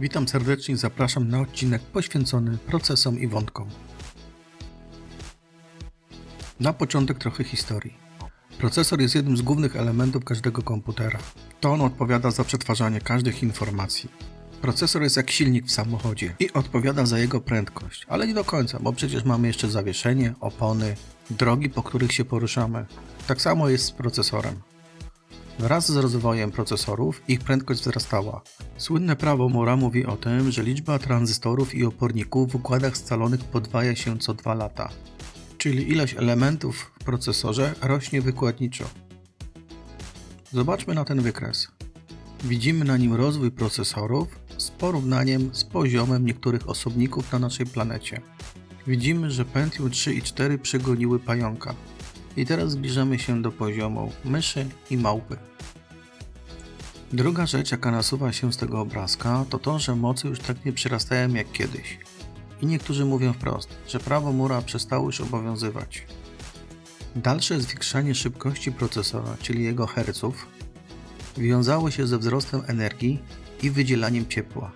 Witam serdecznie i zapraszam na odcinek poświęcony procesom i wątkom. Na początek trochę historii. Procesor jest jednym z głównych elementów każdego komputera. To on odpowiada za przetwarzanie każdych informacji. Procesor jest jak silnik w samochodzie i odpowiada za jego prędkość, ale nie do końca, bo przecież mamy jeszcze zawieszenie, opony, drogi, po których się poruszamy. Tak samo jest z procesorem. Wraz z rozwojem procesorów ich prędkość wzrastała. Słynne prawo Mora mówi o tym, że liczba tranzystorów i oporników w układach scalonych podwaja się co 2 lata, czyli ilość elementów w procesorze rośnie wykładniczo. Zobaczmy na ten wykres. Widzimy na nim rozwój procesorów z porównaniem z poziomem niektórych osobników na naszej planecie. Widzimy, że Pentium 3 i 4 przegoniły pająka. I teraz zbliżamy się do poziomu myszy i małpy. Druga rzecz, jaka nasuwa się z tego obrazka, to to, że mocy już tak nie przyrastają jak kiedyś. I niektórzy mówią wprost, że prawo Mura przestało już obowiązywać. Dalsze zwiększanie szybkości procesora, czyli jego herców, wiązało się ze wzrostem energii i wydzielaniem ciepła.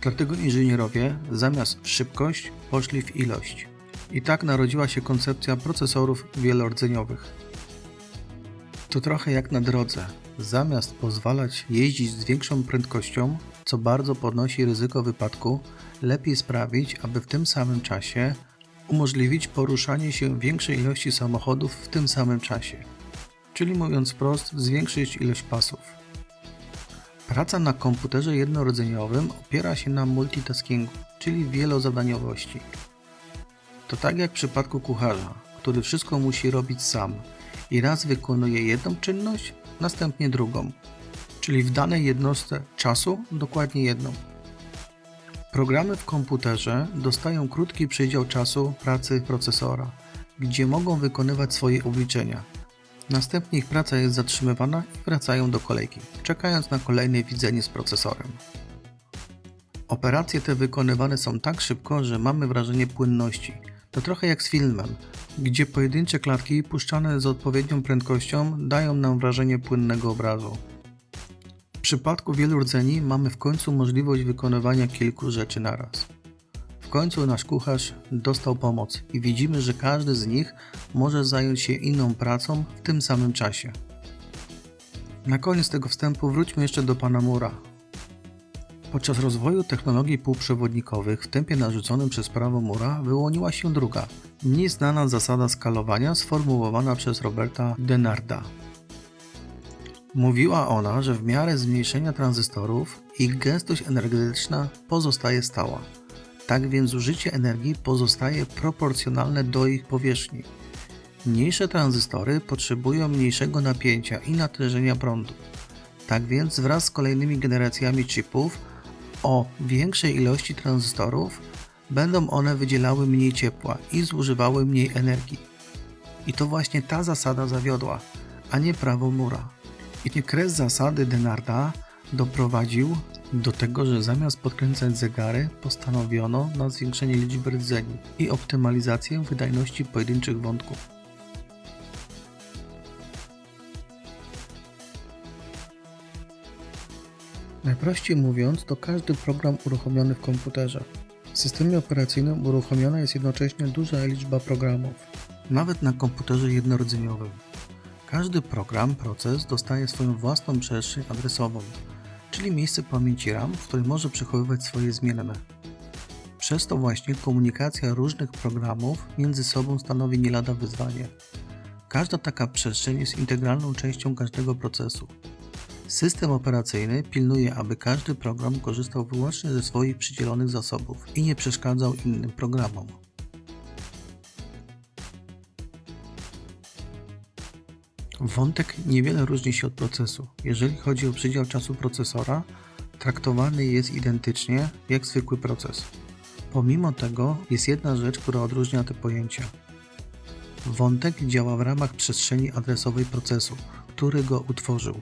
Dlatego inżynierowie zamiast w szybkość poszli w ilość. I tak narodziła się koncepcja procesorów wielordzeniowych. To trochę jak na drodze. Zamiast pozwalać jeździć z większą prędkością, co bardzo podnosi ryzyko wypadku, lepiej sprawić, aby w tym samym czasie umożliwić poruszanie się większej ilości samochodów w tym samym czasie. Czyli mówiąc wprost, zwiększyć ilość pasów. Praca na komputerze jednorodzeniowym opiera się na multitaskingu, czyli wielozadaniowości. To tak jak w przypadku kucharza, który wszystko musi robić sam i raz wykonuje jedną czynność, następnie drugą, czyli w danej jednostce czasu dokładnie jedną. Programy w komputerze dostają krótki przydział czasu pracy procesora, gdzie mogą wykonywać swoje obliczenia. Następnie ich praca jest zatrzymywana i wracają do kolejki, czekając na kolejne widzenie z procesorem. Operacje te wykonywane są tak szybko, że mamy wrażenie płynności. To trochę jak z filmem, gdzie pojedyncze klatki puszczane z odpowiednią prędkością dają nam wrażenie płynnego obrazu. W przypadku wielu rdzeni mamy w końcu możliwość wykonywania kilku rzeczy naraz. W końcu nasz kucharz dostał pomoc i widzimy, że każdy z nich może zająć się inną pracą w tym samym czasie. Na koniec tego wstępu wróćmy jeszcze do pana Mura, Podczas rozwoju technologii półprzewodnikowych w tempie narzuconym przez prawo Mura wyłoniła się druga, mniej znana zasada skalowania sformułowana przez Roberta Denarda. Mówiła ona, że w miarę zmniejszenia tranzystorów ich gęstość energetyczna pozostaje stała. Tak więc zużycie energii pozostaje proporcjonalne do ich powierzchni. Mniejsze tranzystory potrzebują mniejszego napięcia i natężenia prądu. Tak więc wraz z kolejnymi generacjami chipów o większej ilości tranzystorów będą one wydzielały mniej ciepła i zużywały mniej energii. I to właśnie ta zasada zawiodła, a nie prawo Mura. I kres zasady Denarda doprowadził do tego, że zamiast podkręcać zegary, postanowiono na zwiększenie liczby rdzeni i optymalizację wydajności pojedynczych wątków. Najprościej mówiąc, to każdy program uruchomiony w komputerze. W systemie operacyjnym uruchomiona jest jednocześnie duża liczba programów, nawet na komputerze jednorodzeniowym. Każdy program, proces dostaje swoją własną przestrzeń adresową, czyli miejsce pamięci RAM, w której może przechowywać swoje zmienne. Przez to właśnie komunikacja różnych programów między sobą stanowi nie lada wyzwanie. Każda taka przestrzeń jest integralną częścią każdego procesu. System operacyjny pilnuje, aby każdy program korzystał wyłącznie ze swoich przydzielonych zasobów i nie przeszkadzał innym programom. Wątek niewiele różni się od procesu. Jeżeli chodzi o przydział czasu procesora, traktowany jest identycznie jak zwykły proces. Pomimo tego jest jedna rzecz, która odróżnia te pojęcia. Wątek działa w ramach przestrzeni adresowej procesu, który go utworzył.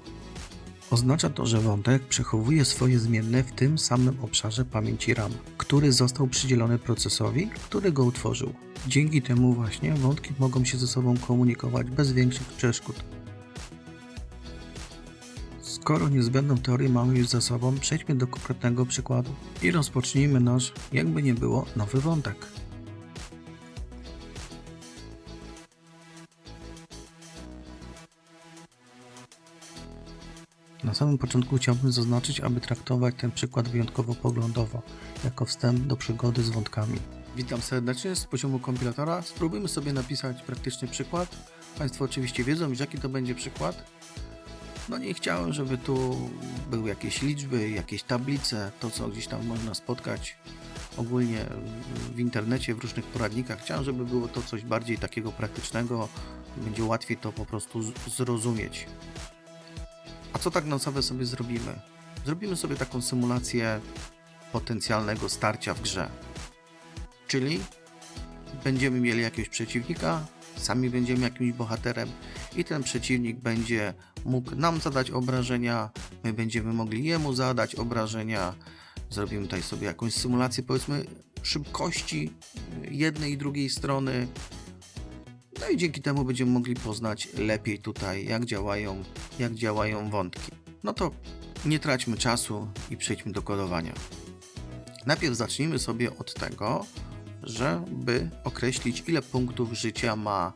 Oznacza to, że wątek przechowuje swoje zmienne w tym samym obszarze pamięci RAM, który został przydzielony procesowi, który go utworzył. Dzięki temu właśnie wątki mogą się ze sobą komunikować bez większych przeszkód. Skoro niezbędną teorię mamy już za sobą, przejdźmy do konkretnego przykładu i rozpocznijmy nasz, jakby nie było, nowy wątek. Na samym początku chciałbym zaznaczyć, aby traktować ten przykład wyjątkowo poglądowo, jako wstęp do przygody z wątkami. Witam serdecznie z poziomu kompilatora. Spróbujmy sobie napisać praktyczny przykład. Państwo oczywiście wiedzą jaki to będzie przykład. No nie chciałem, żeby tu były jakieś liczby, jakieś tablice, to co gdzieś tam można spotkać ogólnie w internecie, w różnych poradnikach. Chciałem, żeby było to coś bardziej takiego praktycznego, będzie łatwiej to po prostu zrozumieć. A co tak na naprawdę sobie zrobimy? Zrobimy sobie taką symulację potencjalnego starcia w grze. Czyli będziemy mieli jakiegoś przeciwnika, sami będziemy jakimś bohaterem i ten przeciwnik będzie mógł nam zadać obrażenia, my będziemy mogli jemu zadać obrażenia. Zrobimy tutaj sobie jakąś symulację, powiedzmy, szybkości jednej i drugiej strony. No i dzięki temu będziemy mogli poznać lepiej tutaj, jak działają, jak działają wątki. No to nie traćmy czasu i przejdźmy do kodowania. Najpierw zacznijmy sobie od tego, żeby określić, ile punktów życia ma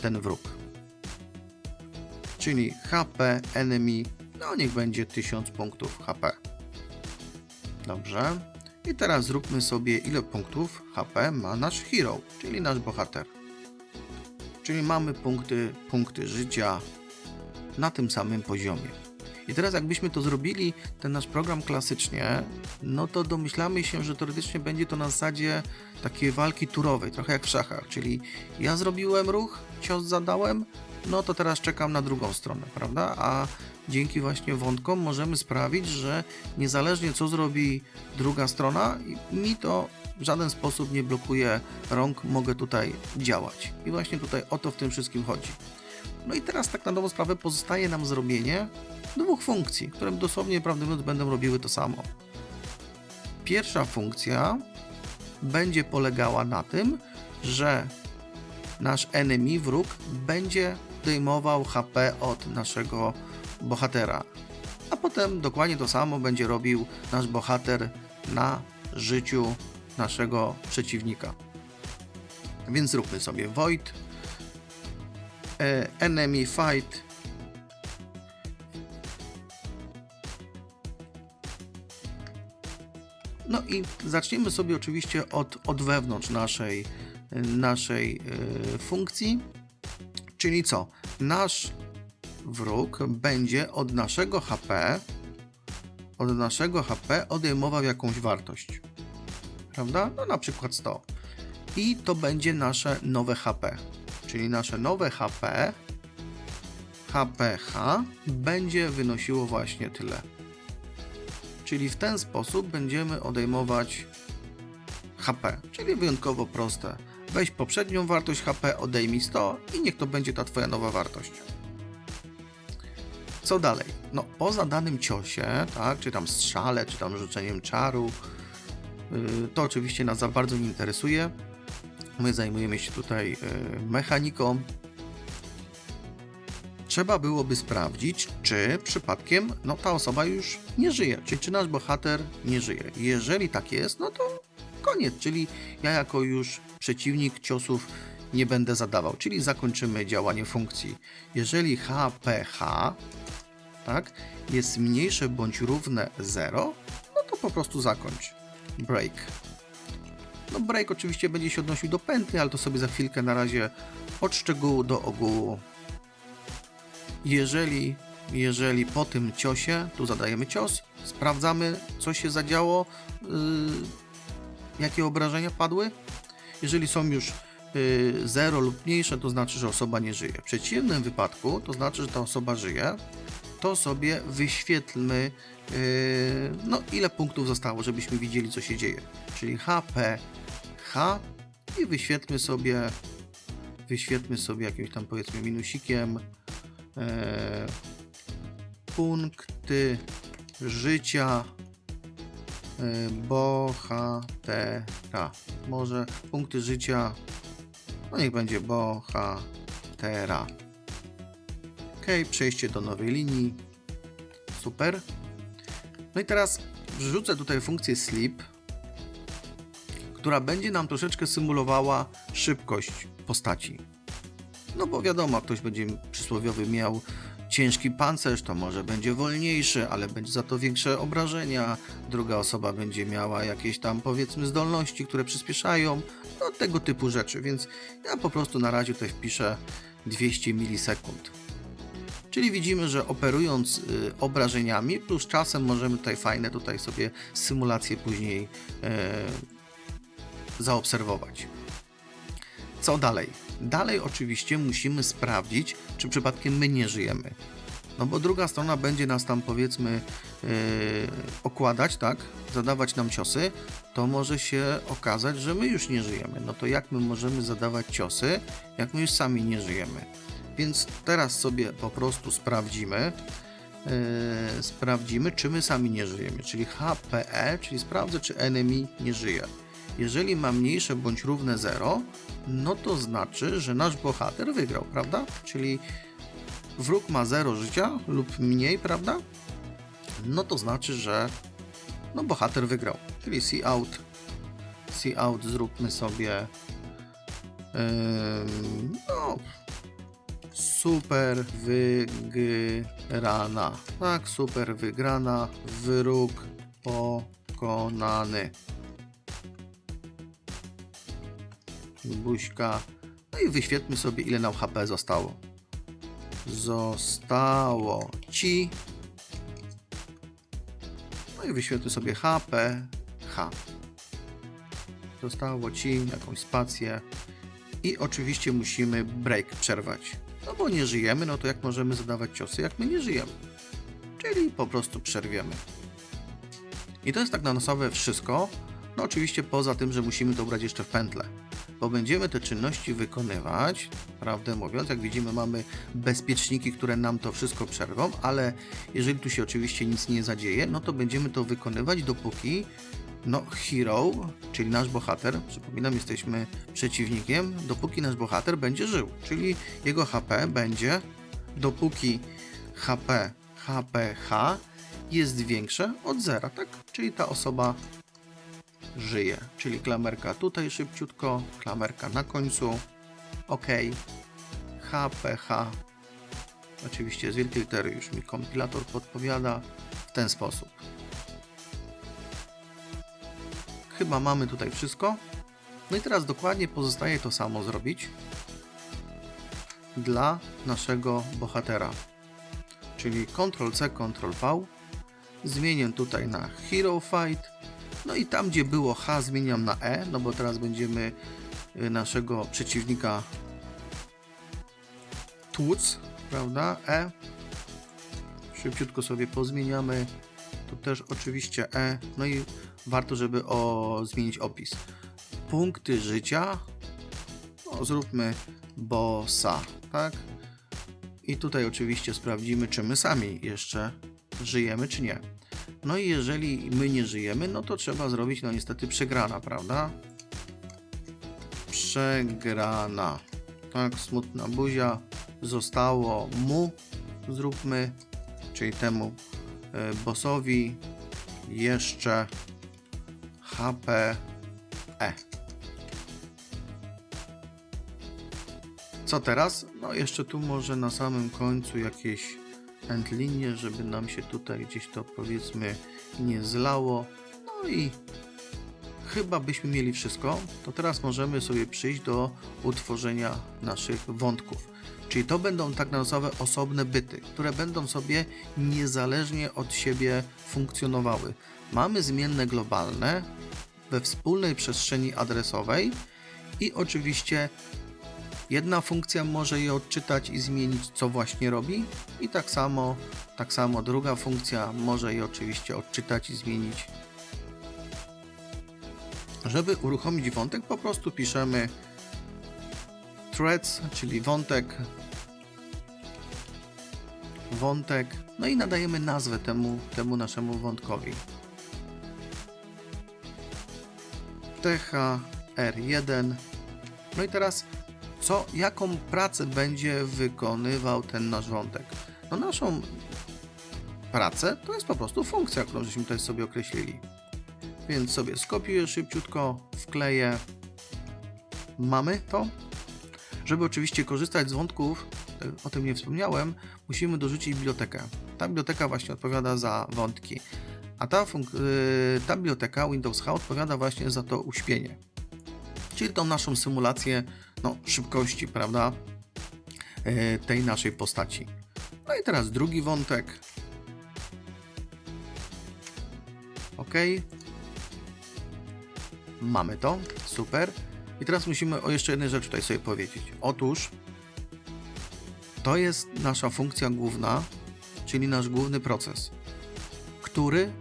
ten wróg. Czyli HP enemy, no niech będzie 1000 punktów HP. Dobrze. I teraz zróbmy sobie, ile punktów HP ma nasz hero, czyli nasz bohater. Czyli mamy punkty, punkty życia na tym samym poziomie. I teraz jakbyśmy to zrobili, ten nasz program klasycznie, no to domyślamy się, że teoretycznie będzie to na zasadzie takiej walki turowej, trochę jak w szachach, czyli ja zrobiłem ruch, cios zadałem, no to teraz czekam na drugą stronę, prawda? A dzięki właśnie wątkom możemy sprawić, że niezależnie co zrobi druga strona, mi to w żaden sposób nie blokuje rąk, mogę tutaj działać. I właśnie tutaj o to w tym wszystkim chodzi. No i teraz tak na dobrą sprawę pozostaje nam zrobienie dwóch funkcji, które dosłownie, mówiąc, będą robiły to samo. Pierwsza funkcja będzie polegała na tym, że nasz enemy, wróg, będzie zdejmował HP od naszego bohatera. A potem dokładnie to samo będzie robił nasz bohater na życiu naszego przeciwnika. Więc zróbmy sobie void e, enemy fight No i zaczniemy sobie oczywiście od, od wewnątrz naszej, naszej e, funkcji, czyli co? Nasz wróg będzie od naszego HP od naszego HP odejmował jakąś wartość. Prawda? No na przykład 100. I to będzie nasze nowe HP. Czyli nasze nowe HP HPH będzie wynosiło właśnie tyle. Czyli w ten sposób będziemy odejmować HP, czyli wyjątkowo proste. Weź poprzednią wartość HP, odejmij 100 i niech to będzie ta Twoja nowa wartość. Co dalej? No, po zadanym ciosie, tak, czy tam strzale, czy tam rzuceniem czaru, to oczywiście nas za bardzo nie interesuje. My zajmujemy się tutaj yy, mechaniką, trzeba byłoby sprawdzić, czy przypadkiem no, ta osoba już nie żyje, czyli czy nasz bohater nie żyje. Jeżeli tak jest, no to koniec, czyli ja jako już przeciwnik ciosów nie będę zadawał, czyli zakończymy działanie funkcji. Jeżeli HPH tak, jest mniejsze bądź równe 0, no to po prostu zakończ. Break. No break oczywiście będzie się odnosił do pętli, ale to sobie za chwilkę na razie od szczegółu do ogółu jeżeli, jeżeli po tym ciosie, tu zadajemy cios, sprawdzamy, co się zadziało, yy, jakie obrażenia padły. Jeżeli są już yy, 0 lub mniejsze, to znaczy, że osoba nie żyje. W przeciwnym wypadku, to znaczy, że ta osoba żyje, to sobie wyświetlmy, yy, no ile punktów zostało, żebyśmy widzieli, co się dzieje. Czyli HP, H i wyświetlmy sobie, wyświetlmy sobie jakimś tam powiedzmy minusikiem, e, punkty życia e, bohatera. Może punkty życia, no niech będzie bohatera. Ok, przejście do nowej linii. super. No i teraz wrzucę tutaj funkcję sleep, która będzie nam troszeczkę symulowała szybkość postaci. No bo wiadomo, ktoś będzie przysłowiowy miał ciężki pancerz, to może będzie wolniejszy, ale będzie za to większe obrażenia. Druga osoba będzie miała jakieś tam powiedzmy zdolności, które przyspieszają, no tego typu rzeczy, więc ja po prostu na razie tutaj wpiszę 200 milisekund. Czyli widzimy, że operując y, obrażeniami plus czasem możemy tutaj fajne tutaj sobie symulacje później e, zaobserwować. Co dalej? Dalej oczywiście musimy sprawdzić, czy przypadkiem my nie żyjemy. No bo druga strona będzie nas tam powiedzmy yy, okładać, tak? Zadawać nam ciosy, to może się okazać, że my już nie żyjemy. No to jak my możemy zadawać ciosy, jak my już sami nie żyjemy? Więc teraz sobie po prostu sprawdzimy, yy, sprawdzimy, czy my sami nie żyjemy, czyli HPE, czyli sprawdzę, czy enemy nie żyje. Jeżeli ma mniejsze bądź równe 0, no to znaczy, że nasz bohater wygrał, prawda? Czyli wróg ma 0 życia lub mniej, prawda? No to znaczy, że no bohater wygrał. Czyli see out. See out zróbmy sobie ym, no super wygrana. Tak, super wygrana. Wróg pokonany. buźka. No i wyświetlmy sobie, ile nam HP zostało. Zostało ci. No i wyświetlmy sobie HP, H. Zostało ci jakąś spację. I oczywiście musimy break przerwać. No bo nie żyjemy, no to jak możemy zadawać ciosy, jak my nie żyjemy? Czyli po prostu przerwiemy. I to jest tak na nosowe wszystko. No oczywiście poza tym, że musimy to ubrać jeszcze w pętlę bo będziemy te czynności wykonywać, prawdę mówiąc, jak widzimy mamy bezpieczniki, które nam to wszystko przerwą, ale jeżeli tu się oczywiście nic nie zadzieje, no to będziemy to wykonywać dopóki no hero, czyli nasz bohater, przypominam, jesteśmy przeciwnikiem, dopóki nasz bohater będzie żył, czyli jego HP będzie dopóki HP HPH jest większe od zera, tak? Czyli ta osoba żyje. Czyli klamerka tutaj szybciutko, klamerka na końcu. OK. HPH. Oczywiście z wielkiej litery już mi kompilator podpowiada w ten sposób. Chyba mamy tutaj wszystko. No i teraz dokładnie pozostaje to samo zrobić dla naszego bohatera. Czyli Ctrl-C, Ctrl-V. Zmienię tutaj na Hero Fight no i tam, gdzie było H, zmieniam na E, no bo teraz będziemy y, naszego przeciwnika tłuc, prawda? E. Szybciutko sobie pozmieniamy. Tu też oczywiście E. No i warto, żeby o, zmienić opis. Punkty życia. No, zróbmy bossa, tak? I tutaj oczywiście sprawdzimy, czy my sami jeszcze żyjemy, czy nie. No i jeżeli my nie żyjemy, no to trzeba zrobić, no niestety, przegrana, prawda? Przegrana. Tak, smutna buzia. Zostało mu. Zróbmy, czyli temu bossowi jeszcze HP E. Co teraz? No jeszcze tu może na samym końcu jakieś linię, żeby nam się tutaj gdzieś to powiedzmy nie zlało. No i chyba byśmy mieli wszystko. To teraz możemy sobie przyjść do utworzenia naszych wątków. Czyli to będą tak nazwane osobne byty, które będą sobie niezależnie od siebie funkcjonowały. Mamy zmienne globalne we wspólnej przestrzeni adresowej i oczywiście Jedna funkcja może je odczytać i zmienić, co właśnie robi, i tak samo, tak samo druga funkcja może je oczywiście odczytać i zmienić. Żeby uruchomić wątek, po prostu piszemy threads, czyli wątek, wątek, no i nadajemy nazwę temu, temu naszemu wątkowi. THR1. No i teraz co, jaką pracę będzie wykonywał ten nasz wątek. No naszą pracę, to jest po prostu funkcja, którą żeśmy tutaj sobie określili. Więc sobie skopiuję szybciutko, wkleję. Mamy to. Żeby oczywiście korzystać z wątków, te- o tym nie wspomniałem, musimy dorzucić bibliotekę. Ta biblioteka właśnie odpowiada za wątki. A ta, yy, ta biblioteka Windows H odpowiada właśnie za to uśpienie. Czyli tą naszą symulację no, szybkości, prawda? Yy, tej naszej postaci. No i teraz drugi wątek. OK. Mamy to, super. I teraz musimy o jeszcze jednej rzeczy tutaj sobie powiedzieć. Otóż to jest nasza funkcja główna, czyli nasz główny proces, który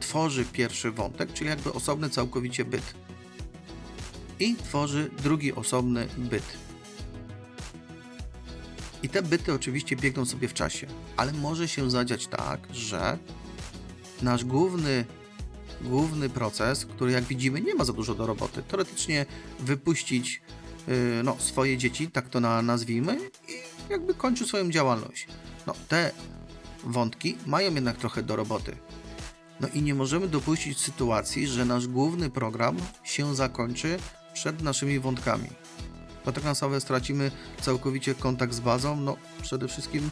tworzy pierwszy wątek, czyli jakby osobny całkowicie byt. I tworzy drugi osobny byt. I te byty oczywiście biegną sobie w czasie, ale może się zadziać tak, że nasz główny, główny proces, który jak widzimy nie ma za dużo do roboty, teoretycznie wypuścić yy, no, swoje dzieci, tak to na, nazwijmy, i jakby kończy swoją działalność. No, te wątki mają jednak trochę do roboty. No i nie możemy dopuścić sytuacji, że nasz główny program się zakończy przed naszymi wątkami. To tak naprawdę stracimy całkowicie kontakt z bazą. No przede wszystkim, y,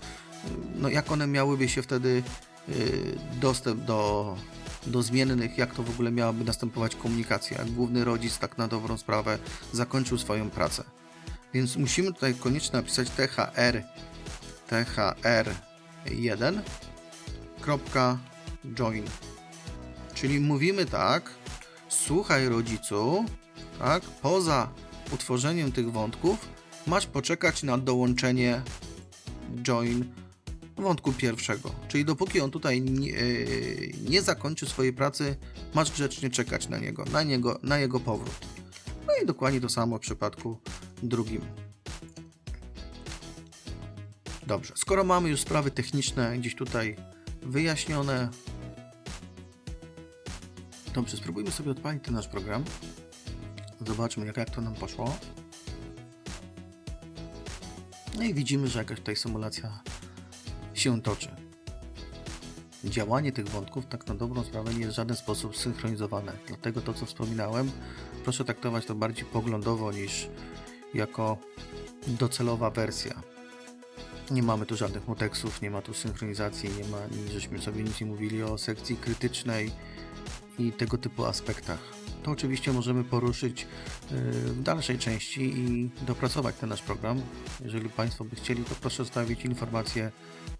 no jak one miałyby się wtedy y, dostęp do, do zmiennych, jak to w ogóle miałaby następować komunikacja, jak główny rodzic tak na dobrą sprawę zakończył swoją pracę. Więc musimy tutaj koniecznie napisać thr thr1 join. Czyli mówimy tak, słuchaj rodzicu, tak, poza utworzeniem tych wątków masz poczekać na dołączenie join wątku pierwszego. Czyli dopóki on tutaj nie, yy, nie zakończy swojej pracy, masz grzecznie czekać na niego, na niego, na jego powrót. No i dokładnie to samo w przypadku drugim. Dobrze, skoro mamy już sprawy techniczne gdzieś tutaj wyjaśnione, dobrze, spróbujmy sobie odpalić ten nasz program. Zobaczmy, jak, jak to nam poszło. No i widzimy, że jakaś tutaj symulacja się toczy. Działanie tych wątków tak na dobrą sprawę nie jest w żaden sposób synchronizowane. Dlatego to, co wspominałem, proszę traktować to bardziej poglądowo niż jako docelowa wersja. Nie mamy tu żadnych moteksów, nie ma tu synchronizacji, nie ma, żeśmy sobie nic nie mówili o sekcji krytycznej i tego typu aspektach. To oczywiście możemy poruszyć yy, w dalszej części i dopracować ten nasz program. Jeżeli Państwo by chcieli, to proszę zostawić informację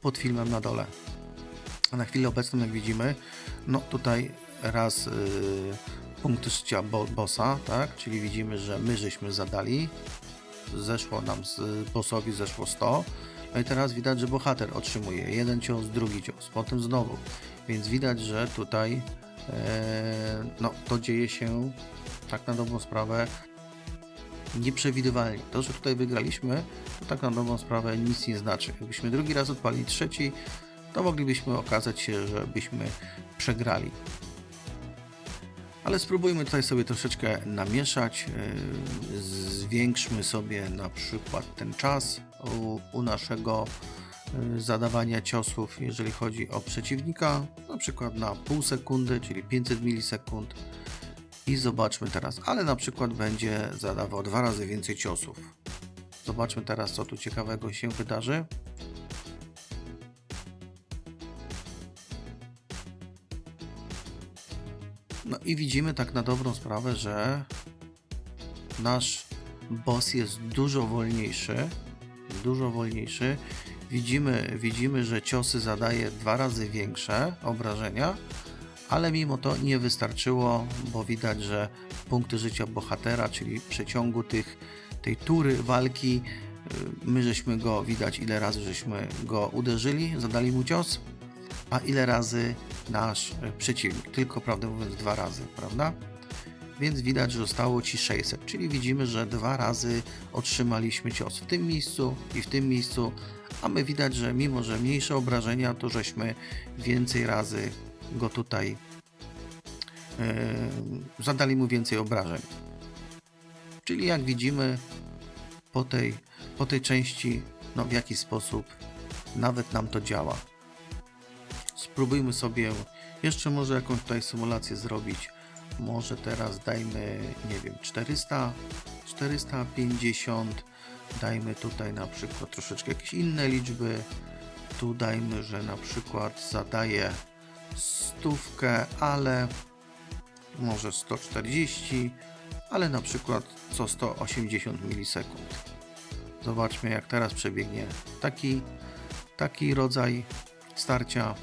pod filmem na dole. A na chwilę obecną, jak widzimy, no tutaj raz yy, punkt życia bo bossa, tak? Czyli widzimy, że my żeśmy zadali, zeszło nam z bossowi zeszło 100. No i teraz widać, że bohater otrzymuje jeden cios, drugi cios, potem znowu. Więc widać, że tutaj no, to dzieje się tak na dobrą sprawę nieprzewidywalnie. To, że tutaj wygraliśmy, to tak na dobrą sprawę nic nie znaczy. Jakbyśmy drugi raz odpalili trzeci, to moglibyśmy okazać się, że byśmy przegrali. Ale spróbujmy tutaj sobie troszeczkę namieszać. Yy, Zwiększmy sobie na przykład ten czas u, u naszego zadawania ciosów, jeżeli chodzi o przeciwnika, na przykład na pół sekundy, czyli 500 milisekund. I zobaczmy teraz, ale na przykład będzie zadawał dwa razy więcej ciosów. Zobaczmy teraz, co tu ciekawego się wydarzy. No i widzimy tak na dobrą sprawę, że nasz boss jest dużo wolniejszy. Dużo wolniejszy. Widzimy, widzimy, że ciosy zadaje dwa razy większe obrażenia, ale mimo to nie wystarczyło, bo widać, że punkty życia bohatera, czyli w przeciągu tych, tej tury walki, y, my żeśmy go, widać ile razy żeśmy go uderzyli, zadali mu cios, a ile razy nasz przeciwnik. Tylko, prawdę mówiąc, dwa razy, prawda? Więc widać, że zostało ci 600, czyli widzimy, że dwa razy otrzymaliśmy cios w tym miejscu i w tym miejscu, a my widać, że mimo, że mniejsze obrażenia, to żeśmy więcej razy go tutaj e, zadali mu więcej obrażeń. Czyli jak widzimy po tej, po tej części, no w jaki sposób nawet nam to działa. Spróbujmy sobie jeszcze może jakąś tutaj symulację zrobić. Może teraz dajmy, nie wiem, 400, 450. Dajmy tutaj na przykład troszeczkę jakieś inne liczby. Tu dajmy, że na przykład zadaję stówkę, ale może 140, ale na przykład co 180 milisekund. Zobaczmy jak teraz przebiegnie taki, taki rodzaj starcia.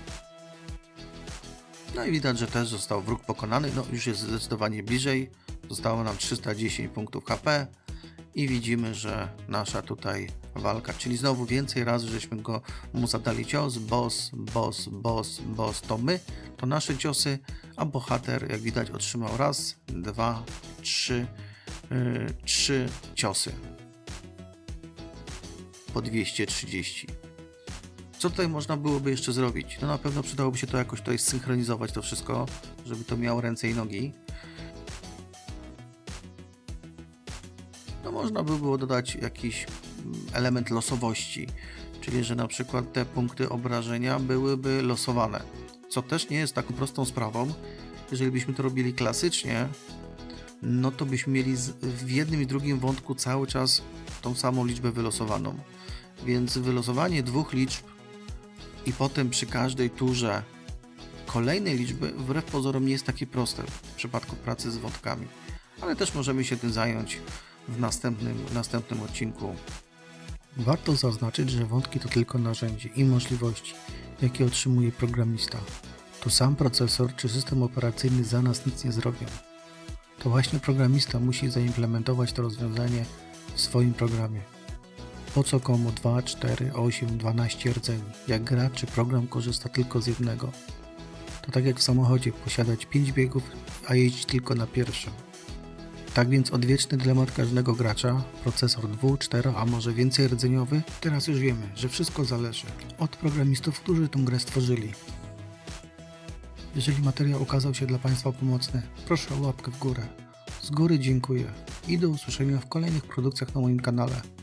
No i widać, że też został wróg pokonany. No już jest zdecydowanie bliżej. Zostało nam 310 punktów HP i widzimy, że nasza tutaj walka, czyli znowu więcej razy żeśmy go mu zadali cios, boss, boss, boss, boss, to my, to nasze ciosy, a bohater, jak widać, otrzymał raz, dwa, trzy, yy, trzy ciosy po 230. Co tutaj można byłoby jeszcze zrobić? No na pewno przydałoby się to jakoś tutaj synchronizować to wszystko, żeby to miało ręce i nogi. No można by było dodać jakiś mm, element losowości, czyli że na przykład te punkty obrażenia byłyby losowane, co też nie jest taką prostą sprawą. Jeżeli byśmy to robili klasycznie, no to byśmy mieli w jednym i drugim wątku cały czas tą samą liczbę wylosowaną. Więc wylosowanie dwóch liczb i potem przy każdej turze kolejnej liczby wbrew pozorom nie jest takie proste w przypadku pracy z wątkami. Ale też możemy się tym zająć w następnym, w następnym odcinku. Warto zaznaczyć, że wątki to tylko narzędzie i możliwości, jakie otrzymuje programista. To sam procesor czy system operacyjny za nas nic nie zrobią. To właśnie programista musi zaimplementować to rozwiązanie w swoim programie. Po co komu 2, 4, 8, 12 rdzeni? Jak gra czy program korzysta tylko z jednego? To tak jak w samochodzie posiadać 5 biegów, a jeździć tylko na pierwszym. Tak więc odwieczny dylemat każdego gracza, procesor 2, 4, a może więcej rdzeniowy, teraz już wiemy, że wszystko zależy od programistów, którzy tę grę stworzyli. Jeżeli materiał okazał się dla Państwa pomocny, proszę o łapkę w górę. Z góry dziękuję i do usłyszenia w kolejnych produkcjach na moim kanale.